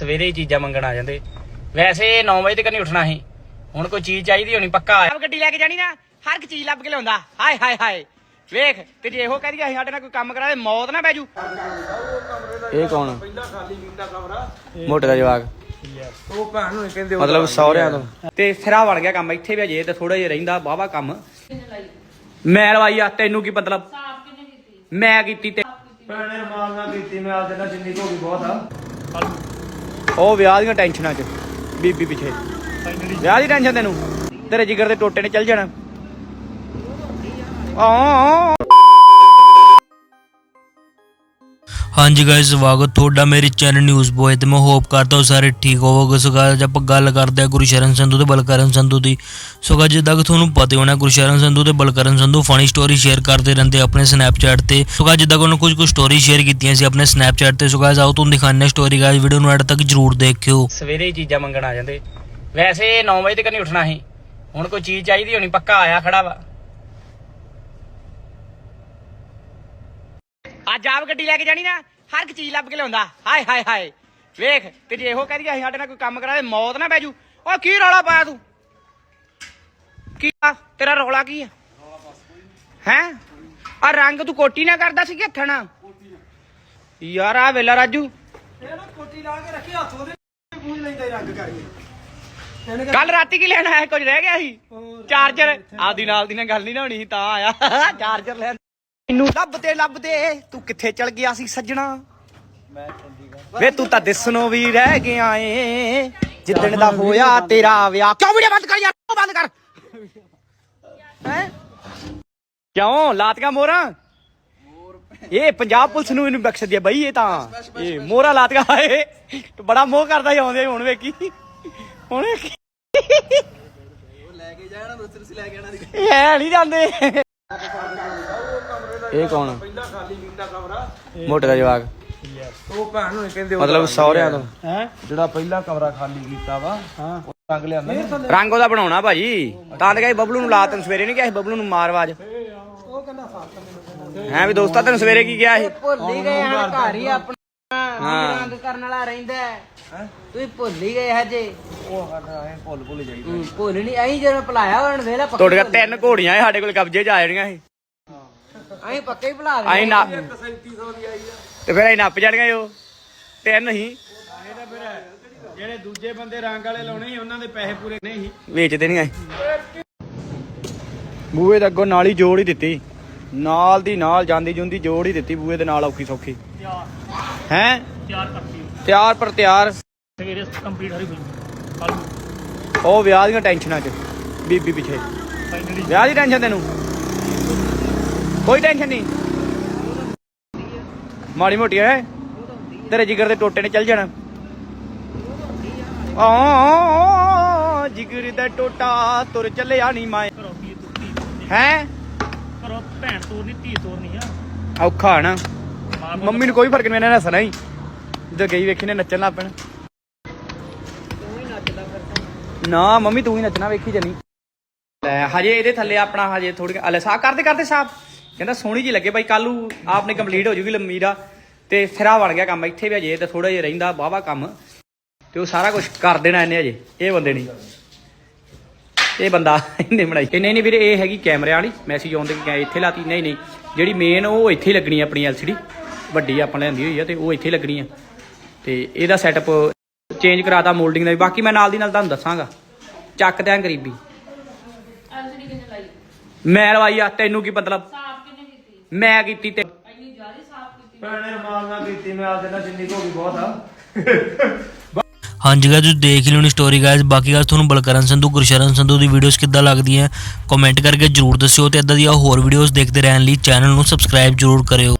ਸਵੇਰੇ ਹੀ ਚੀਜ਼ਾਂ ਮੰਗਣ ਆ ਜਾਂਦੇ। ਵੈਸੇ 9 ਵਜੇ ਤੱਕ ਨਹੀਂ ਉੱਠਣਾ ਸੀ ਹੁਣ ਕੋਈ ਚੀਜ਼ ਚਾਹੀਦੀ ਹੋਣੀ ਪੱਕਾ ਆਇਆ ਗੱਡੀ ਲੈ ਕੇ ਜਾਣੀ ਨਾ ਹਰ ਇੱਕ ਚੀਜ਼ ਲੱਭ ਕੇ ਲਿਆਉਂਦਾ। ਹਾਏ ਹਾਏ ਹਾਏ। ਵੇਖ ਤੇ ਜੇ ਇਹੋ ਕਹਿ ਦਈਏ ਅਸੀਂ ਸਾਡੇ ਨਾਲ ਕੋਈ ਕੰਮ ਕਰਾ ਦੇ ਮੌਤ ਨਾ ਪੈ ਜੂ। ਇਹ ਕੌਣ? ਮੋਟੇ ਦਾ ਜਵਾਕ। ਉਹ ਭੈਣ ਨੂੰ ਕਹਿੰਦੇ ਮਤਲਬ ਸਹੁਰਿਆਂ ਤੋਂ। ਤੇ ਫਿਰਾ ਵੜ ਗਿਆ ਕੰਮ ਇੱਥੇ ਵੀ ਅਜੇ ਤੇ ਥੋੜਾ ਜਿਹਾ ਰਹਿੰਦਾ ਵਾਵਾ ਕੰਮ। ਮੈਂ ਲਵਾਈ ਆ ਤੈਨੂੰ ਕੀ ਮਤਲਬ? ਮੈਂ ਕੀਤੀ ਤੇ ਭੈਣੇ ਰਮਾਲ ਨਾਲ ਕੀਤੀ ਮੈਂ ਆਪਦੇ ਨਾਲ ਜਿੰਨੀ ਹੋ ਗਈ ਬਹੁਤ ਆ। ਉਹ ਵਿਆਹ ਦੀਆਂ ਟੈਨਸ਼ਨਾਂ 'ਚ, ਬੀਬੀ ਪਿੱਛੇ। ਵਿਆਹ ਦੀ ਟੈਨਸ਼ਨ ਤੈਨੂੰ? ਤੇਰੇ ਜਿਗਰ ਦੇ ਟੋਟੇ ਨੇ ਚੱਲ ਜਾਣਾ। ਆ ਹਾਂਜੀ ਗਾਇਸ ਸਵਾਗਤ ਤੁਹਾਡਾ ਮੇਰੇ ਚੈਨਲ ਨਿਊਜ਼ ਬੋਏ ਤੇ। ਮੈਂ ਹੋਪ ਕਰਦਾ ਹਾਂ ਸਾਰੇ ਠੀਕ ਹੋਵੋਗੇ। ਸੋ guys, ਆਪਾਂ ਗੱਲ ਕਰਦੇ ਹਾਂ ਗੁਰਸ਼ਰਨ ਸੰਧੂ ਤੇ ਬਲਕਰਨ ਸੰਧੂ ਦੀ। ਸੋ guys, ਜਿੱਦਾਂ ਕਿ ਤੁਹਾਨੂੰ ਪਤਾ ਹੋਣਾ ਗੁਰਸ਼ਰਨ ਸੰਧੂ ਤੇ Balkaran Sandhu funny story share ਕਰਦੇ ਰਹਿੰਦੇ ਆਪਣੇ ਸਨੈਪਚੈਟ ਤੇ। ਸੋ guys, ਜਿੱਦਾਂ ਕਿ ਉਹਨਾਂ ਕੁਝ ਕੁ ਸਟੋਰੀ ਸ਼ੇਅਰ ਕੀਤੀਆਂ ਸੀ ਆਪਣੇ ਸਨੈਪਚੈਟ ਤੇ। ਸੋ guys, ਆਓ ਤੁਹਾਨੂੰ ਦਿਖਾਉਂਦੇ ਹਾਂ ਸਟੋਰੀ ਗਾਇਸ ਵੀਡੀਓ ਨੂੰ ਐਡ ਤੱਕ ਜਰੂਰ ਦੇਖਿਓ। ਸਵੇਰੇ ਹੀ ਚੀਜ਼ਾਂ ਮੰਗਣ ਆ ਜਾਂਦੇ। ਵੈਸੇ 9 ਵਜੇ ਤੱਕ ਨਹੀਂ ਉੱਠਣਾ ਸੀ ਹੁਣ ਕੋਈ ਚੀਜ਼ ਚਾਹੀਦੀ ਹੋਣੀ ਪੱਕਾ ਆਇਆ ਖੜਾ ਵਾ। ਅੱਜ ਆਪ ਗੱਡੀ ਲੈ ਕੇ ਜਾਣੀ ਨਾ ਹਰ ਇੱਕ ਚੀਜ਼ ਲੱਭ ਕੇ ਲਿਆਉਂਦਾ। ਹਾਏ ਹਾਏ ਹਾਏ। ਵੇਖ ਤੇ ਜੇ ਇਹੋ ਕਹਿ ਦਈਏ ਅਸੀਂ ਸਾਡੇ ਨਾਲ ਕੋਈ ਕੰਮ ਕਰਾ ਦੇ ਮੌਤ ਨਾ ਪੈ ਜੂ। ਓ ਕੀ ਰੌਲਾ ਪਾਇਆ ਤੂੰ? ਕੀ ਆ? ਤੇਰਾ ਰੌਲਾ ਕੀ ਆ? ਹੈ? ਆ ਰੰਗ ਤੂੰ ਕੋਟੀ ਨਾ ਕਰਦਾ ਸੀ ਕਿ ਹੱਥਣਾ ਯਾਰ ਆ ਵੇਲਾ ਰਾਜੂ। ਇਹ ਨਾ ਕੋਟੀ ਲਾ ਕੇ ਰੱਖੀ ਹੱਥ ਉਹਦੇ ਪੂੰਝ ਲੈਂਦਾ ਹੀ ਰੰਗ ਕਰਕੇ। ਕੱਲ ਰਾਤੀ ਕੀ ਲੈਣ ਆਇਆ? ਕੁਝ ਰਹਿ ਗਿਆ ਸੀ? ਚਾਰਜਰ। ਆਦੀ ਨਾਲ ਦੀ ਨਾਲ ਗੱਲ ਨਹੀਂ ਨਾ ਹੋਣੀ ਸੀ ਤਾਂ ਆਇਆ। ਚਾਰਜਰ ਲੈਣ। ਮੈਨੂੰ ਲੱਭਦੇ ਲੱਭਦੇ ਤੂੰ ਕਿੱਥੇ ਚਲ ਗਿਆ ਸੀ ਸੱਜਣਾ? ਵੇ ਤੂੰ ਤਾਂ ਦਿਸਣੋਂ ਵੀ ਰਹਿ ਗਿਆ ਏ। ਜਿੱਦਣ ਦਾ ਹੋਇਆ ਤੇਰਾ ਵਿਆਹ। ਕਿਉਂ ਵੀਡੀਓ ਬੰਦ ਕਰ ਯਾਰ ਕਿਉਂ ਬੰਦ ਕਰ। ਹੈ? ਕਿਉਂ? ਲਾਤੀਆਂ ਮੋਰਾਂ ਇਹ ਪੰਜਾਬ ਪੁਲਿਸ ਨੂੰ ਇਹਨੂੰ ਬਖਸ਼ ਦਿਆ ਬਈ ਇਹ ਤਾਂ। ਇਹ ਮੋਰਾ ਲਾਤੀਆਂ ਹਾਏ ਬੜਾ ਮੋਹ ਕਰਦਾ ਹੀ ਆਉਂਦੇ ਹੁਣ ਵੇਖੀ। ਹੁਣ ਵੇਖੀ। ਇਹ ਹੈ ਨਹੀਂ ਜਾਂਦੇ। ਇਹ ਕੌਣ? ਪਹਿਲਾਂ ਖਾਲੀ ਕੀਤਾ ਕਮਰਾ ਮੋਟੇ ਦਾ ਜਵਾਕ। ਉਹ ਭੈਣ ਨੂੰ ਕਹਿੰਦੇ ਮਤਲਬ ਸਹੁਰਿਆਂ ਤੋਂ। ਹੈ? ਜਿਹੜਾ ਪਹਿਲਾ ਕਮਰਾ ਖਾਲੀ ਕੀਤਾ ਵਾ ਹਾਂ। ਉਹ ਰੰਗ ਲਿਆਂਦਾ? ਰੰਗ ਉਹਦਾ ਬਣਾਉਣਾ ਭਾਜੀ। ਤਾਂ ਤੇ ਕਹੇ ਬਬਲੂ ਨੂੰ ਲਾ ਤੈਨੂੰ ਸਵੇਰੇ ਨਹੀਂ ਕਿਹਾ ਸੀ ਬਬਲੂ ਨੂੰ ਮਾਰ ਆਵਾਜ਼। ਉਹ ਕਹਿੰਦਾ ਸੱਤ ਹੈ ਵੀ ਦੋਸਤਾ ਤੈਨੂੰ ਸਵੇਰੇ ਕੀ ਕਿਹਾ ਸੀ? ਭੁੱਲ ਹੀ ਗਏ ਹਨ ਘਰ ਹੀ ਆਪਣਾ। ਹਾਂ। ਰੰਗ ਕਰਨ ਵਾਲਾ ਰਹਿੰਦਾ ਹੈ। ਤੁਸੀਂ ਭੁੱਲ ਹੀ ਗਏ ਹਜੇ। ਉਹ ਸਾਡਾ ਐ ਭੁੱਲ ਭੁੱਲ ਜਾਈ ਹੂੰ, ਭੁੱਲ ਨਹੀਂ ਅਹੀਂ ਜਦੋਂ ਭੁਲਾਇਆ ਉਹਨਾਂ ਵੇਲਾ ਪੱਕੇ ਤੁਹਾਡੇ ਕੋਲ ਤਿੰਨ ਘੋੜੀਆਂ ਸਾਡੇ ਕੋਲ ਕਬਜ਼ੇ 'ਚ ਆ ਜਾਣੀਆਂ ਸੀ। ਅਹੀਂ ਪੱਕੇ ਹੀ ਭੁਲਾ ਅਸੀਂ ਦੇ ਨਾ 3700 ਦੀ ਆਈ ਆ। ਤੇ ਫਿਰ ਅਸੀਂ ਨੱਪ ਜਾਣਗੇ ਉਹ। ਤਿੰਨ ਹੀ ਇਹ ਤਾਂ ਫਿਰ ਜਿਹੜੇ ਦੂਜੇ ਬੰਦੇ ਰੰਗ ਵਾਲੇ ਲਾਉਣੇ ਸੀ ਉਹਨਾਂ ਦੇ ਪੈਸੇ ਪੂਰੇ ਨਹੀਂ ਸੀ। ਵੇਚਦੇ ਨਹੀਂ ਆਏ ਬੂਏ ਦੇ ਅੱਗੋਂ ਨਾਲ ਹੀ ਜੋੜ ਹੀ ਦਿੱਤੀ। ਨਾਲ ਦੀ ਨਾਲ ਜਾਂਦੀ ਜੁੰਦੀ ਜੋੜ ਹੀ ਦਿੱਤੀ ਬੂਏ ਦੇ ਨਾਲ ਔਖੀ ਸੌਖੀ। ਹੈ? ਤਿਆਰ ਕਰਤੀ ਤਿਆਰ। ਪਰ ਤਿਆਰ ਸਵੇਰੇ ਕੰਪਲੀਟ ਹਰੀ ਹੋਈ ਕੱਲ ਉਹ ਵਿਆਹ ਦੀਆਂ ਟੈਨਸ਼ਨਾਂ 'ਚ। ਬੀਬੀ ਪਿੱਛੇ। ਫਾਈਨਲੀ ਵਿਆਹ ਦੀ ਟੈਨਸ਼ਨ ਤੈਨੂੰ? ਕੋਈ ਟੈਨਸ਼ਨ ਨਹੀਂ। ਮਾੜੀ ਮੋਟੀ ਹੈ ਤੇਰੇ ਜਿਗਰ ਦੇ ਟੋਟੇ ਨੇ ਚੱਲ ਜਾਣਾ। ਆ ਜਿਗਰ ਦਾ ਟੋਟਾ ਤੁਰ ਚੱਲਿਆ ਨਹੀਂ ਮੈਂ। ਘਰੋਂ ਕੀ ਤੁੱਤੀ ਹੈ? ਘਰੋਂ ਭੈਣ ਤੋਰ ਨਹੀਂ ਧੀ ਤੋਰ ਨਹੀਂ ਆ। ਔਖਾ ਨਾ। ਮੰਮੀ ਨੂੰ ਕੋਈ ਫ਼ਰਕ ਨਹੀਂ ਇਹਨਾਂ ਨੇ ਹੱਸਣਾ ਹੀ। ਜਦੋਂ ਗਈ ਵੇਖੀ ਨੇ ਨੱਚਣ ਲੱਗ ਪੈਣਾ। ਨਾ ਮੰਮੀ ਤੂੰ ਹੀ ਨੱਚਣਾ ਵੇਖੀ ਜਨੀ। ਲੈ ਹਜੇ ਇਹਦੇ ਥੱਲੇ ਆਪਣਾ ਹਜੇ ਥੋੜੀ ਅਲੇ ਸਾਫ਼ ਕਰਦੇ ਕਰਦੇ ਸਾਫ਼। ਕਹਿੰਦਾ ਸੋਹਣੀ ਜੀ ਲੱਗੇ ਬਾਈ ਕੱਲੂ ਆਪਨੇ ਕੰਪਲੀਟ ਹੋ ਜੂਗੀ ਲੰਮੀ ਦਾ ਤੇ ਫਿਰਾ ਵੜ ਗਿਆ ਕੰਮ। ਇੱਥੇ ਵੀ ਅਜੇ ਤੇ ਥੋੜਾ ਜਿਹਾ ਰਹਿੰਦਾ ਵਾਹਵਾ ਕੰਮ। ਤੇ ਉਹ ਸਾਰਾ ਕੁਝ ਕਰ ਦੇਣਾ ਇਹਨੇ ਅਜੇ ਇਹ ਬੰਦੇ ਨਹੀਂ ਇਹ ਬੰਦਾ ਇਹਨੇ ਬਣਾਈ। ਇਹ ਨਹੀਂ ਨਹੀਂ ਵੀਰੇ ਇਹ ਹੈਗੀ ਕੈਮਰੇ ਵਾਲੀ। ਮੈਸੇਜ ਆਉਂਦੇ ਕਿ ਇੱਥੇ ਲਾਤੀ। ਨਹੀਂ ਨਹੀਂ ਜਿਹੜੀ ਮੇਨ ਉਹ ਇੱਥੇ ਲੱਗਣੀ ਆਪਣੀ LCD ਵੱਡੀ ਆਪਾਂ ਲੈਂਦੀ ਹੋਈ ਆ ਤੇ ਉਹ ਇੱਥੇ ਲੱਗਣੀ ਆ। ਤੇ ਇਹਦਾ ਸੈਟਅਪ ਚੇਂਜ ਕਰਾਤਾ ਮੋਲਡਿੰਗ ਦਾ ਵੀ। ਬਾਕੀ ਮੈਂ ਨਾਲ ਦੀ ਨਾਲ ਤੁਹਾਨੂੰ ਦੱਸਾਂਗਾ। ਚੱਕ ਦਿਆਂ ਗਰੀਬੀ ਮੈਂ ਲਵਾਈ ਆ ਤੈਨੂੰ ਕੀ ਮਤਲਬ? ਮੈਂ ਕੀਤੀ ਤੇ ਭੈਣੇ ਰਮਾਲ ਨਾਲ ਕੀਤੀ ਮੈਂ ਆਪਦੇ ਨਾਲ ਜਿੰਨੀ ਕੁ ਹੋ ਗਈ ਬਹੁਤ ਆ। ਹਾਂਜੀ ਗਾਇਸ ਤੁਸੀਂ ਦੇਖ ਹੀ ਲਿਓਣੀ ਸਟੋਰੀ ਗਾਇਸ ਬਾਕੀ ਗੱਲ ਤੁਹਾਨੂੰ ਬਲਕਰਨ ਸੰਧੂ ਗੁਰਸ਼ਰਨ ਸੰਧੂ ਦੀ ਵੀਡੀਓਜ਼ ਕਿੱਦਾਂ ਲੱਗਦੀਆਂ ਕਮੈਂਟ ਕਰਕੇ ਜਰੂਰ ਦੱਸਿਓ ਤੇ ਇਦਾਂ ਦੀਆਂ ਹੋਰ ਵੀਡੀਓਜ਼ ਦੇਖਦੇ ਰਹਿਣ ਲਈ ਚੈਨਲ ਨੂੰ ਸਬਸਕ੍ਰਾਈਬ ਜਰੂਰ ਕਰਿਓ।